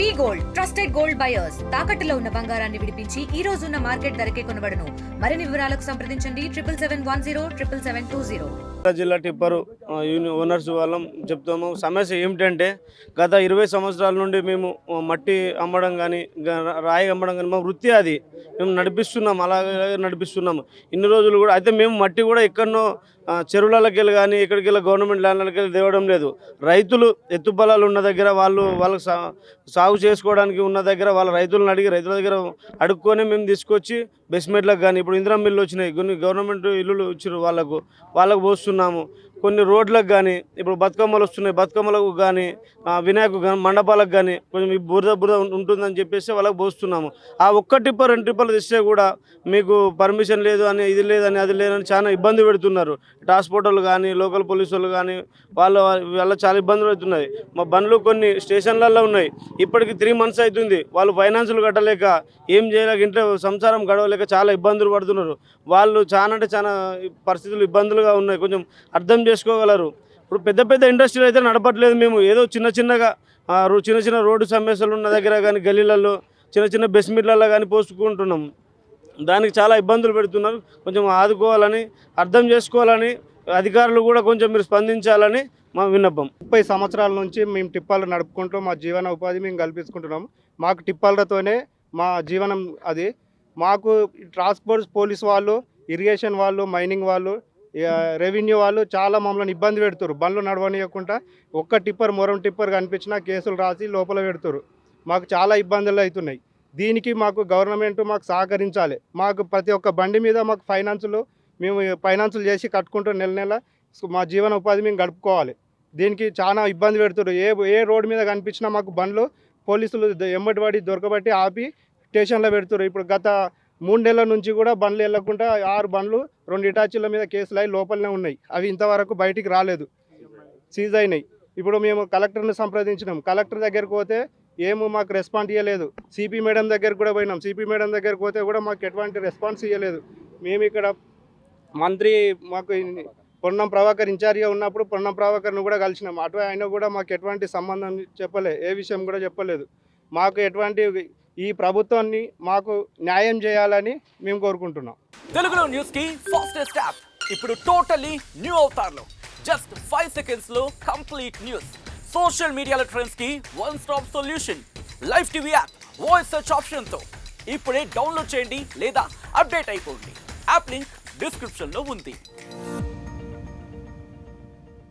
V gold trusted gold buyers. తాకట్టులో ఉన్న బంగారాన్ని విడిపించి ఈ రోజు ఉన్న మార్కెట్ ధరకే కొనబడను. మరిన్ని వివరాలకు సంప్రదించండి. Triple seven one zero triple seven two zero. జిల్లా టిప్పరు ఓనర్స్ వాళ్ళం చెప్తాము. సమస్య ఏమిటంటే గత ఇరవై సంవత్సరాల నుండి మేము మట్టి అమ్మడం కానీ రాయి అమ్మడం కానీ మా వృత్తి అది. మేము నడిపిస్తున్నాం అలాగే నడిపిస్తున్నాము ఇన్ని రోజులు కూడా అయితే మేము మట్టి కూడా ఎక్కడనో చెరువులకి వెళ్ళి కానీ ఎక్కడికి వెళ్ళి గవర్నమెంట్ ల్యాండ్లకి వెళ్ళి తేవడం లేదు. రైతులు ఎత్తుపలాలు ఉన్న దగ్గర వాళ్ళు వాళ్ళకి సా సాగు చేసుకోవడానికి ఉన్న దగ్గర వాళ్ళ రైతులను అడిగి రైతుల దగ్గర అడుక్కొని మేము తీసుకొచ్చి బెస్మెంట్లకు కానీ ఇప్పుడు ఇందిరా మిల్లు వచ్చినాయి కొన్ని గవర్నమెంట్ ఇల్లులు ఇచ్చారు వాళ్ళకు వాళ్ళకు పోస్తున్నాము. కొన్ని రోడ్లకు కానీ ఇప్పుడు బతుకమ్మలు వస్తున్నాయి బతుకమ్మలకు కానీ వినాయకు కానీ మండపాలకు కానీ కొంచెం బురద బురద ఉంటుందని చెప్పేసి వాళ్ళకి పోస్తున్నాము. ఆ ఒక్క టిప్పర్ రెండు టిప్పర్లు తెస్తే కూడా మీకు పర్మిషన్ లేదు అని ఇది లేదని అది లేదని చాలా ఇబ్బంది పెడుతున్నారు. ట్రాన్స్పోర్టర్లు కానీ లోకల్ పోలీసు వాళ్ళు కానీ వాళ్ళ వాళ్ళ చాలా ఇబ్బందులు అవుతున్నాయి మా బండ్లు కొన్ని స్టేషన్లలో ఉన్నాయి. ఇప్పటికి త్రీ మంత్స్ అవుతుంది వాళ్ళు ఫైనాన్సులు కట్టలేక ఏం చేయలేక ఇంట్లో సంసారం గడవలేక చాలా ఇబ్బందులు పడుతున్నారు. వాళ్ళు చాలా అంటే చాలా పరిస్థితులు ఇబ్బందులుగా ఉన్నాయి. కొంచెం అర్థం చేసుకోగలరు. ఇప్పుడు పెద్ద పెద్ద ఇండస్ట్రీలు అయితే నడపట్లేదు మేము. ఏదో చిన్న చిన్నగా రో- చిన్న చిన్న రోడ్డు సమస్యలు ఉన్న దగ్గర కానీ గల్లీలలో చిన్న చిన్న బెస్మిట్లలో కానీ పోసుకుంటున్నాం. దానికి చాలా ఇబ్బందులు పెడుతున్నారు. కొంచెం ఆదుకోవాలని అర్థం చేసుకోవాలని అధికారులు కూడా కొంచెం మీరు స్పందించాలని మా విన్నపం. ముప్పై సంవత్సరాల నుంచి మేము టిప్పాలు నడుపుకుంటూ మా జీవన ఉపాధి మేము కల్పించుకుంటున్నాం మాకు టిప్పాలతోనే మా జీవనం అది. మాకు ట్రాన్స్పోర్ట్ పోలీస్ వాళ్ళు ఇరిగేషన్ వాళ్ళు మైనింగ్ వాళ్ళు రెవెన్యూ వాళ్ళు చాలా మమ్మల్ని ఇబ్బంది పెడుతురు బండ్లు నడవనీయకుండా ఒక్క టిప్పర్ మొరం టిప్పర్ కనిపించినా కేసులు రాసి లోపల పెడుతురు మాకు చాలా ఇబ్బందులు అవుతున్నాయి. దీనికి మాకు గవర్నమెంట్ మాకు సహకరించాలి. మాకు ప్రతి ఒక్క బండి మీద మాకు ఫైనాన్సులు మేము ఫైనాన్సులు చేసి కట్టుకుంటూ నెల నెల మా జీవన ఉపాధి మేము గడుపుకోవాలి. దీనికి చాలా ఇబ్బంది పెడుతురు ఏ ఏ రోడ్డు మీద కనిపించినా మాకు బండ్లు పోలీసులు ఎమ్మటి పడి దొరకబట్టి ఆపి స్టేషన్లో పెడుతురు ఇప్పుడు గత మూడు నెలల నుంచి కూడా బండ్లు వెళ్ళకుండా ఆరు బండ్లు రెండు ఇటాచీల మీద కేసులు అయి లోపలనే ఉన్నాయి. అవి ఇంతవరకు బయటికి రాలేదు. సీజ్ అయినాయి. ఇప్పుడు మేము కలెక్టర్ని సంప్రదించినాం. కలెక్టర్ దగ్గరికి పోతే ఏమో మాకు రెస్పాన్స్ ఇవ్వలేదు సిపి మేడం దగ్గరికి కూడా పోయినాం. సిపి మేడం దగ్గరికి పోతే కూడా మాకు ఎటువంటి రెస్పాన్స్ ఇవ్వలేదు మేము ఇక్కడ మంత్రి మాకు పొన్నం ప్రభాకర్ ఇన్ఛార్జిగా ఉన్నప్పుడు పొన్నం ప్రభాకర్ను కూడా కలిసినాం. అటు ఆయన కూడా మాకు ఎటువంటి సంబంధం చెప్పలే. ఏ విషయం కూడా చెప్పలేదు. మాకు ఎటువంటి ఈ ప్రభుత్వాన్ని మాకు న్యాయం చేయాలని మేము కోరుకుంటున్నాం. తెలుగులో న్యూస్కి ఫాస్టెస్ట్ యాప్. ఇప్పుడు టోటలీ న్యూ అవతార్లో. జస్ట్ ఫైవ్ సెకండ్స్లో కంప్లీట్ న్యూస్. సోషల్ మీడియాలో ట్రెండ్స్కి one stop solution. Live TV app voice search ఆప్షన్తో ఇప్పుడే డౌన్లోడ్ చేయండి లేదా అప్డేట్ అయిపోండి. యాప్ లింక్ డిస్క్రిప్షన్లో ఉంది.